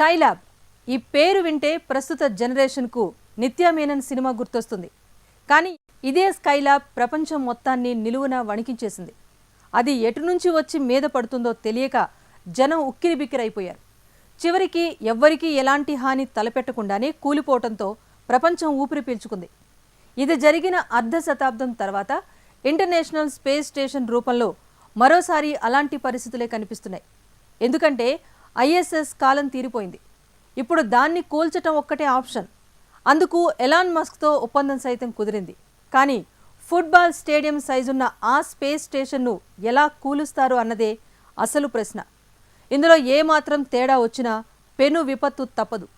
Skylab. ఈ పేరు వింటే ప్రస్తుత జనరేషన్కు నిత్యా మేనన్ సినిమా గుర్తొస్తుంది. కానీ ఇదే స్కైలాబ్ ప్రపంచం మొత్తాన్ని నిలువున వణికించేసింది. అది ఎటు నుంచి వచ్చి మీద పడుతుందో తెలియక జనం ఉక్కిరిబిక్కిరైపోయారు. చివరికి ఎవ్వరికీ ఎలాంటి హాని తలపెట్టకుండానే కూలిపోవటంతో ప్రపంచం ఊపిరి పీల్చుకుంది. ఇది జరిగిన అర్ధ శతాబ్దం తర్వాత ఇంటర్నేషనల్ స్పేస్ స్టేషన్ రూపంలో మరోసారి అలాంటి పరిస్థితులే కనిపిస్తున్నాయి. ఎందుకంటే ఐఎస్ఎస్ కాలం తీరిపోయింది. ఇప్పుడు దాన్ని కూల్చటం ఒక్కటే ఆప్షన్. అందుకు ఎలాన్ మస్క్తో ఒప్పందం సైతం కుదిరింది. కానీ ఫుట్బాల్ స్టేడియం సైజున్న ఆ స్పేస్ స్టేషన్ను ఎలా కూలుస్తారు అన్నదే అసలు ప్రశ్న. ఇందులో ఏమాత్రం తేడా వచ్చినా పెను విపత్తు తప్పదు.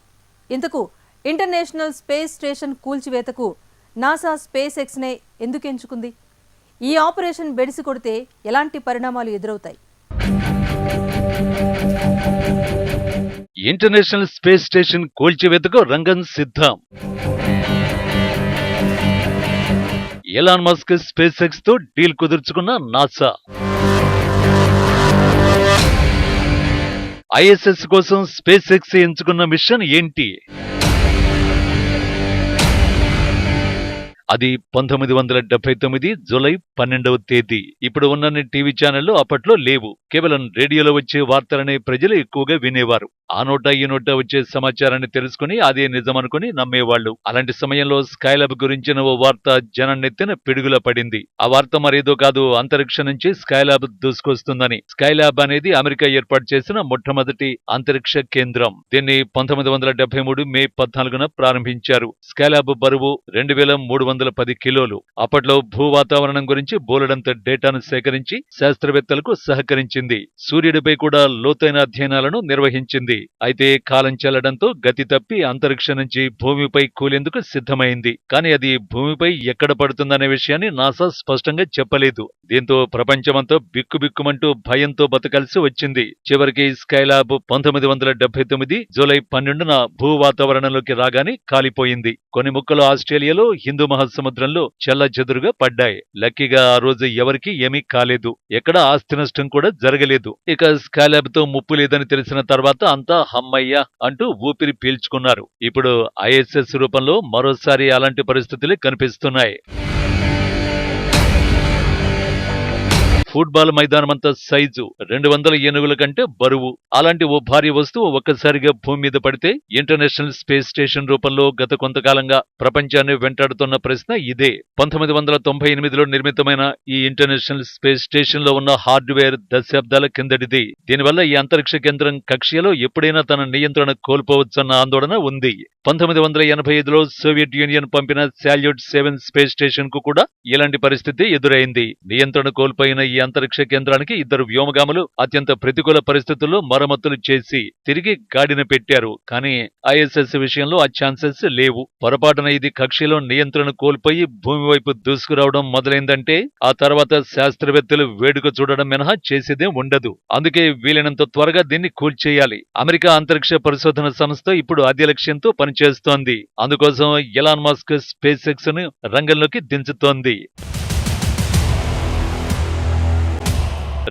ఇంతకు ఇంటర్నేషనల్ స్పేస్ స్టేషన్ కూల్చివేతకు నాసా స్పేస్ ఎక్స్నే ఎందుకు ఎంచుకుంది? ఈ ఆపరేషన్ బెడిసి కొడితే ఎలాంటి పరిణామాలు ఎదురవుతాయి? ఇంటర్నేషనల్ స్పేస్ స్టేషన్ కూల్చివేతకు రంగం సిద్ధం. ఎలాన్ మస్క్ స్పేస్ ఎక్స్తో డీల్ కుదుర్చుకున్న నాసా. ఐఎస్ఎస్ కోసం స్పేస్ ఎక్స్ ఎంచుకున్న మిషన్ ఏంటి? అది పంతొమ్మిది వందల డెబ్బై తొమ్మిది జూలై పన్నెండవ తేదీ. ఇప్పుడు ఉన్నన్ని టీవీ ఛానళ్ళు అప్పట్లో లేవు. కేవలం రేడియోలో వచ్చే వార్తలనే ప్రజలు ఎక్కువగా వినేవారు. ఆ నోట ఈ నోట వచ్చే సమాచారాన్ని తెలుసుకుని అదే నిజమనుకుని నమ్మేవాళ్ళు అలాంటి సమయంలో స్కైలాబ్ గురించిన ఓ వార్త జనన్నెత్తిన పిడుగుల పడింది. ఆ వార్త మరేదో కాదు అంతరిక్షం నుంచి స్కైలాబ్ దూసుకొస్తుందని. స్కైలాబ్ అనేది అమెరికా ఏర్పాటు చేసిన మొట్టమొదటి అంతరిక్ష కేంద్రం. దీన్ని పంతొమ్మిది వందల డెబ్బై మూడు మే పద్నాలుగున ప్రారంభించారు. స్కైలాబ్ బరువు రెండు వేల మూడు వందల పది కిలోలు. అప్పట్లో భూ వాతావరణం గురించి బోలెడంత డేటాను సేకరించి శాస్త్రవేత్తలకు సహకరించింది. సూర్యుడిపై కూడా లోతైన అధ్యయనాలను నిర్వహించింది. అయితే కాలం చెల్లడంతో గతి తప్పి అంతరిక్షం నుంచి భూమిపై కూలేందుకు సిద్ధమైంది. కానీ అది భూమిపై ఎక్కడ పడుతుందనే విషయాన్ని నాసా స్పష్టంగా చెప్పలేదు. దీంతో ప్రపంచమంతా బిక్కుబిక్కుమంటూ భయంతో బతకాల్సి వచ్చింది. చివరికి స్కైలాబ్ పంతొమ్మిది వందల డెబ్బై తొమ్మిది జూలై పన్నెండున భూ వాతావరణంలోకి రాగానే కాలిపోయింది. కొన్ని ముక్కలు ఆస్ట్రేలియాలో హిందూ మహాసముద్రంలో చెల్లచెదురుగా పడ్డాయి. లక్కీగా ఆ రోజు ఎవరికీ ఏమీ కాలేదు. ఎక్కడ ఆస్తి నష్టం కూడా జరగలేదు. ఇక స్కాలాబ్తో ముప్పు లేదని తెలిసిన తర్వాత అంతా హమ్మయ్య అంటూ ఊపిరి పీల్చుకున్నారు. ఇప్పుడు ఐఎస్ఎస్ రూపంలో మరోసారి అలాంటి పరిస్థితులే కనిపిస్తున్నాయి. ఫుట్బాల్ మైదానమంత సైజు రెండు వందల ఏనుగుల కంటే బరువు. అలాంటి ఓ భారీ వస్తువు ఒక్కసారిగా భూమి మీద పడితే ఇంటర్నేషనల్ స్పేస్ స్టేషన్ రూపంలో గత కొంతకాలంగా ప్రపంచాన్ని వెంటాడుతున్న ప్రశ్న ఇదే. పంతొమ్మిది వందల తొంభై ఎనిమిదిలో నిర్మితమైన ఈ ఇంటర్నేషనల్ స్పేస్ స్టేషన్లో ఉన్న హార్డ్వేర్ దశాబ్దాల కిందటిది. దీనివల్ల ఈ అంతరిక్ష కేంద్రం కక్ష్యలో ఎప్పుడైనా తన నియంత్రణ కోల్పోవచ్చన్న ఆందోళన ఉంది. పంతొమ్మిది వందల ఎనభై ఐదులో సోవియట్ యూనియన్ పంపిన శాల్యూట్ సెవెన్ స్పేస్ స్టేషన్కు కూడా ఇలాంటి పరిస్థితి ఎదురైంది. నియంత్రణ కోల్పోయిన ఈ అంతరిక్ష కేంద్రానికి ఇద్దరు వ్యోమగాములు అత్యంత ప్రతికూల పరిస్థితుల్లో మరమ్మతులు చేసి తిరిగి గాడిన పెట్టారు. కానీ ఐఎస్ఎస్ విషయంలో ఆ ఛాన్సెస్ లేవు. పొరపాటున ఇది కక్షలో నియంత్రణ కోల్పోయి భూమి వైపు దూసుకురావడం మొదలైందంటే ఆ తర్వాత శాస్త్రవేత్తలు వేడుక చూడడం మినహా చేసేదే ఉండదు. అందుకే వీలైనంత త్వరగా దీన్ని కూల్చేయాలి. అమెరికా అంతరిక్ష పరిశోధన సంస్థ ఇప్పుడు అదే లక్ష్యంతో పనిచేస్తోంది. అందుకోసం ఎలాన్ మస్క్ స్పేస్ ఎక్స్ను రంగంలోకి దించుతోంది.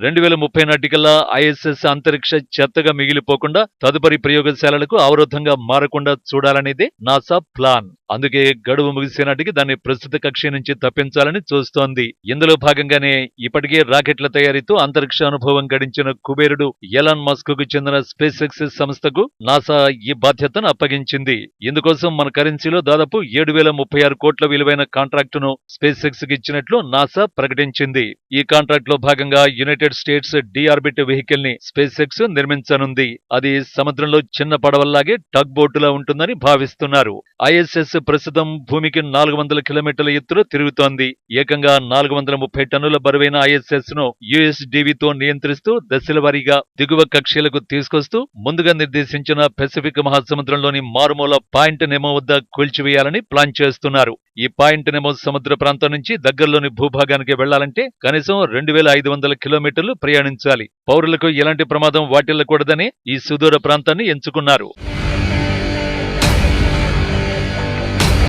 రెండు వేల ముప్పై నాటికల్లా ఐఎస్ఎస్ అంతరిక్ష చెత్తగా మిగిలిపోకుండా తదుపరి ప్రయోగశాలలకు అవరోధంగా మారకుండా చూడాలనేదే నాసా ప్లాన్. అందుకే గడువు ముగిసే నాటికి దాన్ని ప్రస్తుత కక్ష నుంచి తప్పించాలని చూస్తోంది. ఇందులో భాగంగానే ఇప్పటికే రాకెట్ల తయారీతో అంతరిక్ష అనుభవం గడించిన కుబేరుడు ఎలాన్ మస్క్కు చెందిన స్పేస్ ఎక్స్ సంస్థకు నాసా ఈ బాధ్యతను అప్పగించింది. ఇందుకోసం మన కరెన్సీలో దాదాపు ఏడు వేల ముప్పై ఆరు కోట్ల విలువైన కాంట్రాక్టును స్పేస్ ఎక్స్కి ఇచ్చినట్లు నాసా ప్రకటించింది. ఈ కాంట్రాక్ట్లో భాగంగా యునైటెడ్ స్టేట్స్ డిఆర్బిట్ వెహికల్ని స్పేస్ ఎక్స్ నిర్మించనుంది. అది సముద్రంలో చిన్న పడవల్లాగే టగ్ బోటులా ఉంటుందని భావిస్తున్నారు. ఐఎస్ఎస్ ప్రస్తుతం భూమికి నాలుగు వందల కిలోమీటర్ల ఎత్తులో తిరుగుతోంది. ఏకంగా నాలుగు వందల ముప్పై టన్నుల బరువైన ఐఎస్ఎస్ను యుఎస్డివితో నియంత్రిస్తూ దశల వారీగా దిగువ కక్షలకు తీసుకొస్తూ ముందుగా నిర్దేశించిన పెసిఫిక్ మహాసముద్రంలోని మారుమూల పాయింట్ నెమో వద్ద కూల్చివేయాలని ప్లాన్ చేస్తున్నారు. ఈ పాయింట్ నెమో సముద్ర ప్రాంతం నుంచి దగ్గరలోని భూభాగానికి వెళ్ళాలంటే కనీసం రెండు వేల ఐదు వందల కిలోమీటర్లు ప్రయాణించాలి. పౌరులకు ఎలాంటి ప్రమాదం వాటిల్లకూడదని ఈ సుదూర ప్రాంతాన్ని ఎంచుకున్నారు.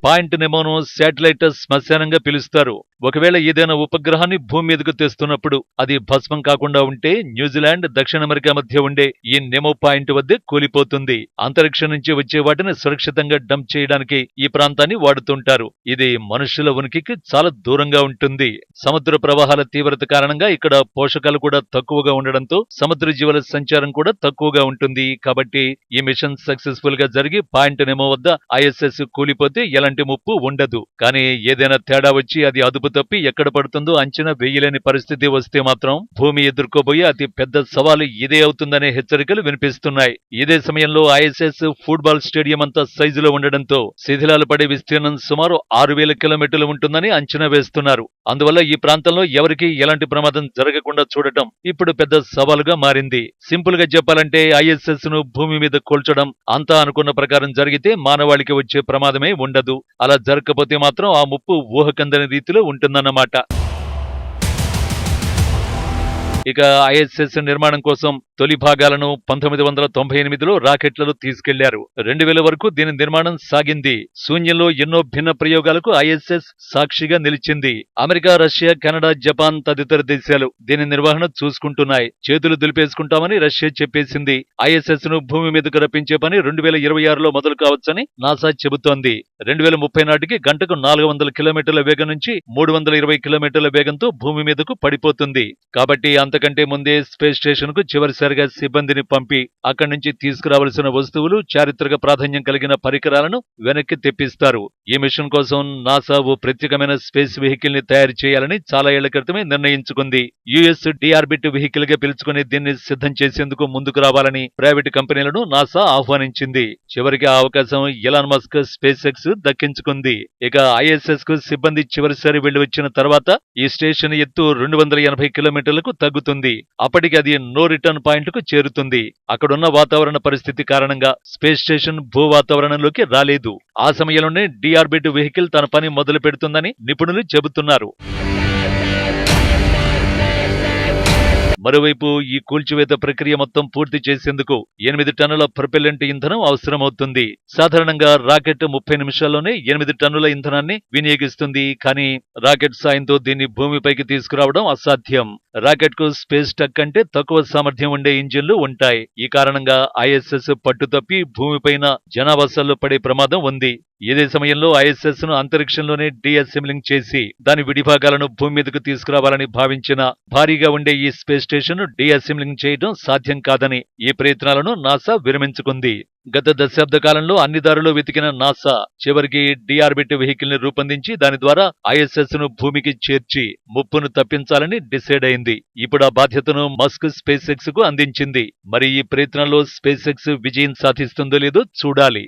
పాయింట్ నెమోను శాటిలైట్ శ్మశానంగా పిలుస్తారు. ఒకవేళ ఏదైనా ఉపగ్రహాన్ని భూమి మీదకు తెస్తున్నప్పుడు అది భస్మం కాకుండా ఉంటే న్యూజిలాండ్ దక్షిణ అమెరికా మధ్య ఉండే ఈ నెమో పాయింట్ వద్దే కూలిపోతుంది. అంతరిక్షం నుంచి వచ్చే వాటిని సురక్షితంగా డంప్ చేయడానికి ఈ ప్రాంతాన్ని వాడుతుంటారు. ఇది మనుషుల ఉనికికి చాలా దూరంగా ఉంటుంది. సముద్ర ప్రవాహాల తీవ్రత కారణంగా ఇక్కడ పోషకాలు కూడా తక్కువగా ఉండడంతో సముద్ర జీవుల సంచారం కూడా తక్కువగా ఉంటుంది. కాబట్టి ఈ మిషన్ సక్సెస్ఫుల్గా జరిగి పాయింట్ నెమో వద్ద ఐఎస్ఎస్ కూలిపోతే ఎలాంటి ముప్పు ఉండదు. కానీ ఏదైనా తేడా వచ్చి అది అదుపు తప్పి ఎక్కడ పడుతుందో అంచనా వేయలేని పరిస్థితి వస్తే మాత్రం భూమి ఎదుర్కోబోయే అతి పెద్ద సవాలు ఇదే అవుతుందనే హెచ్చరికలు వినిపిస్తున్నాయి. ఇదే సమయంలో ఐఎస్ఎస్ ఫుట్బాల్ స్టేడియం అంతా సైజులో ఉండడంతో శిథిలాలు పడే విస్తీర్ణం సుమారు ఆరు వేల కిలోమీటర్లు ఉంటుందని అంచనా వేస్తున్నారు. అందువల్ల ఈ ప్రాంతంలో ఎవరికీ ఎలాంటి ప్రమాదం జరగకుండా చూడటం ఇప్పుడు పెద్ద సవాలుగా మారింది. సింపుల్గా చెప్పాలంటే ఐఎస్ఎస్ను భూమి మీద కూల్చడం అంతా అనుకున్న ప్రకారం జరిగితే మానవాళికి వచ్చే ప్రమాదమే ఉండదు. అలా జరగకపోతే మాత్రం ఆ ముప్పు ఊహకందని రీతిలో ఉంటుందన్నమాట. ఇక ఐఎస్ఎస్ నిర్మాణం కోసం తొలి భాగాలను పంతొమ్మిది వందల తొంభై ఎనిమిదిలో రాకెట్లలో తీసుకెళ్ళారు. రెండు వేల వరకు దీని నిర్మాణం సాగింది. శూన్యంలో ఎన్నో భిన్న ప్రయోగాలకు ఐఎస్ఎస్ సాక్షిగా నిలిచింది. అమెరికా రష్యా కెనడా జపాన్ తదితర దేశాలు దీని నిర్వహణ చూసుకుంటున్నాయి. చేతులు దులిపేసుకుంటామని రష్యా చెప్పేసింది. ఐఎస్ఎస్ను భూమి మీదకు రప్పించే పని రెండు వేల ఇరవై ఆరులో మొదలు కావచ్చని నాసా చెబుతోంది. రెండు వేల ముప్పై నాటికి గంటకు నాలుగు వందల కిలోమీటర్ల వేగం నుంచి మూడు వందల ఇరవై కిలోమీటర్ల వేగంతో భూమి మీదకు పడిపోతుంది. కాబట్టి అంతకంటే ముందే స్పేస్ స్టేషన్కు చివరి చివరిసారిగా సిబ్బందిని పంపి అక్కడి నుంచి తీసుకురావలసిన వస్తువులు చారిత్రక ప్రాధాన్యం కలిగిన పరికరాలను వెనక్కి తెప్పిస్తారు. ఈ మిషన్ కోసం నాసా ఓ ప్రత్యేకమైన స్పేస్ వెహికల్ని తయారు చేయాలని చాలా ఏళ్ళ క్రితమే నిర్ణయించుకుంది. యుఎస్ డిఆర్బిట్ వెహికల్గా పిలుచుకుని దీన్ని సిద్ధం చేసేందుకు ముందుకు రావాలని ప్రైవేట్ కంపెనీలను నాసా ఆహ్వానించింది. చివరికి ఆ అవకాశం ఎలాన్ మస్క్ స్పేస్ ఎక్స్ దక్కించుకుంది. ఇక ఐఎస్ఎస్కు సిబ్బంది చివరిసారి వెళ్ళి వచ్చిన తర్వాత ఈ స్టేషన్ ఎత్తు రెండు వందల ఎనభై కిలోమీటర్లకు తగ్గుతుంది. అప్పటికి అది నో రిటర్న్ పాయింట్కు చేరుతుంది. అక్కడున్న వాతావరణ పరిస్థితి కారణంగా స్పేస్ స్టేషన్ భూ వాతావరణంలోకి రాలేదు. ఆ సమయంలోనే డిఆర్బిట్ వెహికల్ తన పని మొదలు పెడుతుందని నిపుణులు చెబుతున్నారు. మరోవైపు ఈ కూల్చివేత ప్రక్రియ మొత్తం పూర్తి చేసేందుకు ఎనిమిది టన్నుల ప్రొపెల్లెంట్ ఇంధనం అవసరమవుతుంది. సాధారణంగా రాకెట్ ముప్పై నిమిషాల్లోనే ఎనిమిది టన్నుల ఇంధనాన్ని వినియోగిస్తుంది. కానీ రాకెట్ సాయంతో దీన్ని భూమిపైకి తీసుకురావడం అసాధ్యం. రాకెట్కు స్పేస్ టక్ కంటే తక్కువ సామర్థ్యం ఉండే ఇంజిన్లు ఉంటాయి. ఈ కారణంగా ఐఎస్ఎస్ పట్టుతప్పి భూమిపైన జనావాసాల్లో పడే ప్రమాదం ఉంది. ఇదే సమయంలో ఐఎస్ఎస్ను అంతరిక్షంలోనే డిఅసెంబ్లింగ్ చేసి దాని విడిభాగాలను భూమి మీదకు తీసుకురావాలని భావించిన భారీగా ఉండే ఈ స్పేస్ స్టేషన్ డీఅసెంబ్లింగ్ చేయడం సాధ్యం కాదని ఈ ప్రయత్నాలను నాసా విరమించుకుంది. గత దశాబ్ద కాలంలో అన్ని దారులు వెతికిన నాసా చివరికి డిఆర్బిట్ వెహికల్ని రూపొందించి దాని ద్వారా ఐఎస్ఎస్ను భూమికి చేర్చి ముప్పును తప్పించాలని డిసైడ్ అయింది. ఇప్పుడు ఆ బాధ్యతను మస్క్ స్పేస్ ఎక్స్కు అందించింది. మరి ఈ ప్రయత్నంలో స్పేస్ ఎక్స్ విజయం సాధిస్తుందో లేదో చూడాలి.